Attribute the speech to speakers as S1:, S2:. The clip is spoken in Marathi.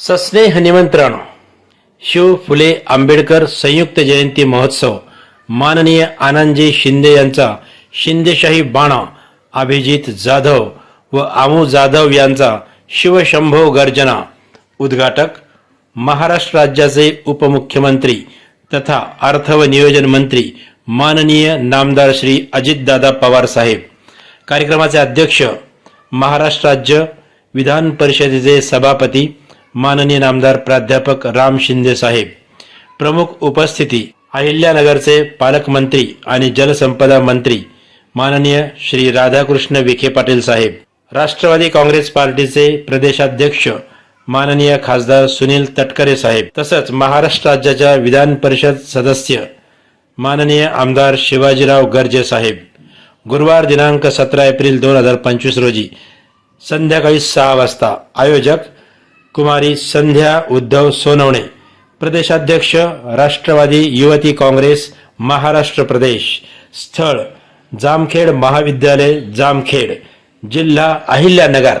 S1: सस्नेह निमंत्रण। शिव फुले आंबेडकर संयुक्त जयंती महोत्सव। माननीय आनंदजी शिंदे यांचा शिंदेशाही बाणा अभिजित जाधव व आमू जाधव यांचा शिवशंभो गर्जना। उद्घाटक महाराष्ट्र राज्याचे उपमुख्यमंत्री तथा अर्थ व नियोजन मंत्री माननीय नामदार श्री अजितदादा पवार साहेब। कार्यक्रमाचे अध्यक्ष महाराष्ट्र राज्य विधान परिषदेचे सभापती माननीय नामदार प्राध्यापक राम शिंदे साहेब प्रमुख उपस्थिती अहिल्यानगरचे पालकमंत्री आणि जलसंपदा मंत्री माननीय श्री राधाकृष्ण विखे पाटील साहेब राष्ट्रवादी काँग्रेस पार्टीचे प्रदेशाध्यक्ष माननीय खासदार सुनील तटकरे साहेब तसंच महाराष्ट्र राज्याच्या विधान परिषद सदस्य माननीय आमदार शिवाजीराव गर्जे साहेब गुरुवार दिनांक सतरा एप्रिल दोन हजार पंचवीस रोजी संध्याकाळी सहा वाजता आयोजक कुमारी संध्या उद्धव सोनवणे प्रदेशाध्यक्ष राष्ट्रवादी युवती काँग्रेस महाराष्ट्र प्रदेश स्थळ जामखेड महाविद्यालय जामखेड जिल्हा अहिल्यानगर.